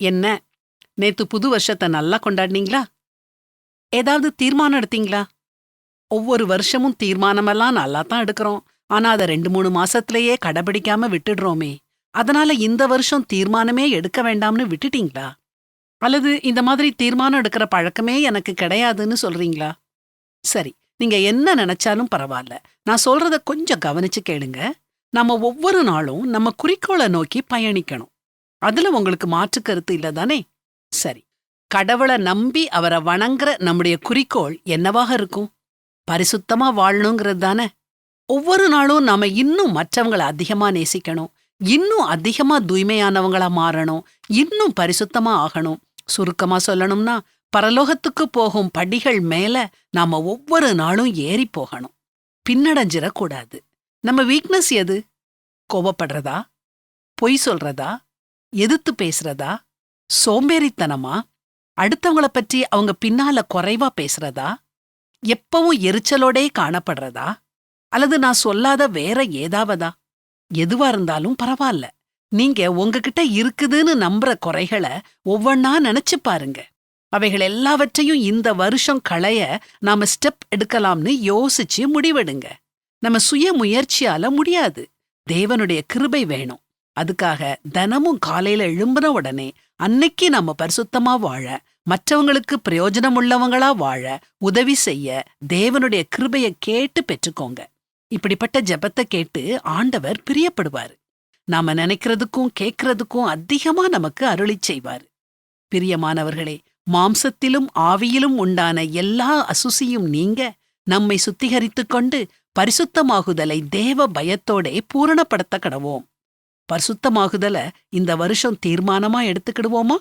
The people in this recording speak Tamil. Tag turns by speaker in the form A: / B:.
A: என்ன? நேத்து புது வருஷத்தை நல்லா கொண்டாடினீங்களா? ஏதாவது தீர்மானம் எடுத்தீங்களா? ஒவ்வொரு வருஷமும் தீர்மானமெல்லாம் நல்லா தான் எடுக்கிறோம். ஆனா அதை ரெண்டு மூணு மாசத்திலேயே கடைபிடிக்காம விட்டுடுறோமே. அதனால இந்த வருஷம் தீர்மானமே எடுக்க வேண்டாம்னு விட்டுட்டீங்களா? அல்லது இந்த மாதிரி தீர்மானம் எடுக்கிற பழக்கமே எனக்கு கிடையாதுன்னு சொல்றீங்களா? சரி நீங்க என்ன நினைச்சாலும் பரவாயில்ல. நான் சொல்றத கொஞ்சம் கவனிச்சு கேளுங்க. நம்ம ஒவ்வொரு நாளும் நம்ம குறிக்கோளை நோக்கி பயணிக்கணும். அதுல உங்களுக்கு மாற்று கருத்து இல்ல தானே சரி. கடவுளை நம்பி அவரை வணங்குற நம்முடைய குறிக்கோள் என்னவாக இருக்கும்? பரிசுத்தமா வாழணுங்கிறது தானே. ஒவ்வொரு நாளும் நாம இன்னும் மற்றவங்கள அதிகமா நேசிக்கணும். இன்னும் அதிகமா தூய்மையானவங்களா மாறணும். இன்னும் பரிசுத்தமா ஆகணும். சுருக்கமா சொல்லணும்னா பரலோகத்துக்கு போகும் படிகள் மேல நாம ஒவ்வொரு நாளும் ஏறி போகணும். பின்னடைஞ்சிடக்கூடாது. நம்ம வீக்னஸ் எது? கோவப்படுறதா பொய் சொல்றதா? எதிர்த்து பேசுறதா? சோம்பேறித்தனமா? அடுத்தவங்கள பற்றி அவங்க பின்னால குறைவா பேசுறதா? எப்பவும் எரிச்சலோடே காணப்படுறதா? அல்லது நான் சொல்லாத வேற ஏதாவதா? எதுவா இருந்தாலும் பரவாயில்ல நீங்க உங்ககிட்ட இருக்குதுன்னு நம்புற குறைகளை ஒவ்வொன்னா நினைச்சு பாருங்க. அவைகள் எல்லாவற்றையும் இந்த வருஷம் களைய நாம ஸ்டெப் எடுக்கலாம்னு யோசிச்சு முடிவெடுங்க. நம்ம சுய முயற்சியால முடியாது. தேவனுடைய கிருபை வேணும். அதுக்காக தினமும் காலையில எழும்புன உடனே அன்னைக்கு நம்ம பரிசுத்தமா வாழ மற்றவங்களுக்கு பிரயோஜனம் உள்ளவங்களா வாழ உதவி செய்ய தேவனுடைய கிருபையை கேட்டு பெற்றுக்கோங்க. இப்படிப்பட்ட ஜெபத்தை கேட்டு ஆண்டவர் பிரியப்படுவாரு. நாம நினைக்கிறதுக்கும் கேட்கறதுக்கும் அதிகமா நமக்கு அருளிச் செய்வாரு. பிரியமானவர்களே மாம்சத்திலும் ஆவியிலும் உண்டான எல்லா அசுசியும் நீங்க நம்மை சுத்திகரித்துக் கொண்டு பரிசுத்தமாகுதலை தேவ பயத்தோடே பூரணப்படுத்த கடவோம் பரிசுத்தமாகுதல இந்த வருஷம் தீர்மானமா எடுத்துக்கிடுவோமா?